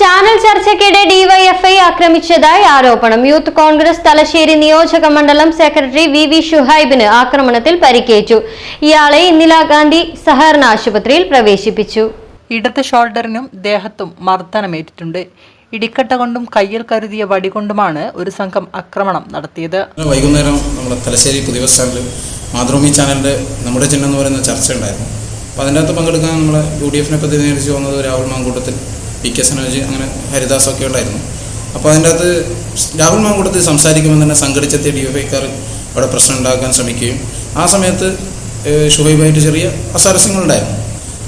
Channel ചർച്ചയ്ക്കിടെ DYFI ആക്രമിച്ചതായി ആരോപണം. Youth Congress Thalassery നിയോജക മണ്ഡലം സെക്രട്ടറി വി വി ഷുഹൈബിന് ആക്രമണത്തിൽ പരിക്കേറ്റു. ഇയാളെ ഇന്ദിരാഗാന്ധി സഹകരണ ആശുപത്രിയിൽ പ്രവേശിപ്പിച്ചു. ഇടത് ഷോൾഡറിനും ദേഹത്തും മർദ്ദനമേറ്റിട്ടുണ്ട്. ഇടിക്കട്ട കൊണ്ടും കയ്യിൽ കരുതിയ വടി കൊണ്ടുമാണ് ഒരു സംഘം ആക്രമണം നടത്തിയത്. വൈകുന്നേരം നമ്മുടെ തലശ്ശേരി പുതിയ ബസ് സ്റ്റാൻഡിൽ മാതൃഭൂമി ചാനലിന്റെ നമ്മുടെ ചിഹ്നം എന്ന് പറയുന്ന ചർച്ച ഉണ്ടായിരുന്നു അപ്പോൾ അതിന്റെ അകത്ത് പങ്കെടുക്കാൻ നമ്മളെ യു ഡി എഫിനെ പ്രതിനിധീകരിച്ച് വന്നത് രാഹുൽ മാങ്കൂട്ടത്തിൽ. പി കെ സനോജ് അങ്ങനെ ഹരിദാസ് ഒക്കെ ഉണ്ടായിരുന്നു. അപ്പോൾ അതിന്റെ അകത്ത് രാഹുൽ മാങ്കൂട്ടത്തിൽ സംസാരിക്കുമ്പോൾ തന്നെ സംഘടിച്ചെത്തിയ ഡി എഫ് ഐക്കാർ അവിടെ പ്രശ്നം ഉണ്ടാക്കാൻ ശ്രമിക്കുകയും ആ സമയത്ത് ഷുഹൈബായിട്ട് ചെറിയ അസാരസ്യങ്ങളുണ്ടായിരുന്നു.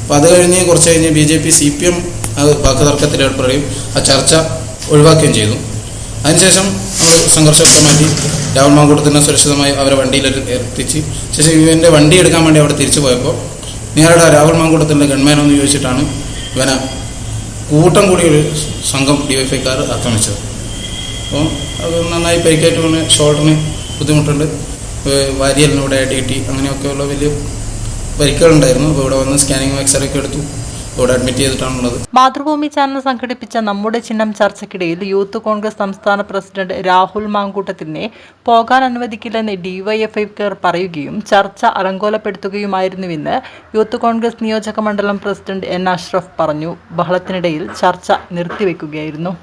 അപ്പോൾ അത് കഴിഞ്ഞ് കുറച്ച് കഴിഞ്ഞ് B J P C P M അത് വാക്ക് തർക്കത്തിൽ ഏർപ്പെടുകയും ആ ചർച്ച ഒഴിവാക്കുകയും ചെയ്തു. അതിനുശേഷം നമ്മൾ സംഘർഷമൊക്കെ മാറ്റി രാഹുൽ മാങ്കൂട്ടത്തിനെ സുരക്ഷിതമായി അവരെ വണ്ടിയിൽ എത്തി- എത്തിച്ച് ശേഷം ഇവന്റെ വണ്ടി എടുക്കാൻ വേണ്ടി അവിടെ തിരിച്ചു പോയപ്പോൾ നേരിടാ രാഹുൽ മാങ്കൂട്ടത്തിന്റെ ഗൺമാനോ എന്ന് ചോദിച്ചിട്ടാണ് ഇവനെ കൂട്ടം കൂടി ഒരു സംഘം ഡി വൈ ഫൈക്കാർ ആക്രമിച്ചത്. അപ്പോൾ അത് നന്നായി പരിക്കേറ്റ് പിന്നെ ഷോൾഡറിന് ബുദ്ധിമുട്ടുണ്ട്. വാരിയലിനൂടെ അടി കിട്ടി. അങ്ങനെയൊക്കെയുള്ള വലിയ പരിക്കുകളുണ്ടായിരുന്നു. അപ്പോൾ ഇവിടെ വന്ന് സ്കാനിങ്ങും എക്സ്റേ ഒക്കെ എടുത്തു. മാതൃഭൂമി ചാനൽ സംഘടിപ്പിച്ച നമ്മുടെ ചിഹ്നം ചർച്ചയ്ക്കിടയിൽ യൂത്ത് കോൺഗ്രസ് സംസ്ഥാന പ്രസിഡന്റ് രാഹുൽ മാങ്കൂട്ടത്തിനെ പോകാൻ അനുവദിക്കില്ലെന്ന് ഡിവൈഎഫ്ഐക്കാർ പറയുകയും ചർച്ച അലങ്കോലപ്പെടുത്തുകയുമായിരുന്നുവെന്ന് യൂത്ത് കോൺഗ്രസ് നിയോജക മണ്ഡലം പ്രസിഡന്റ് എൻ അഷ്റഫ് പറഞ്ഞു. ബഹളത്തിനിടയിൽ ചർച്ച നിർത്തിവെക്കുകയായിരുന്നു.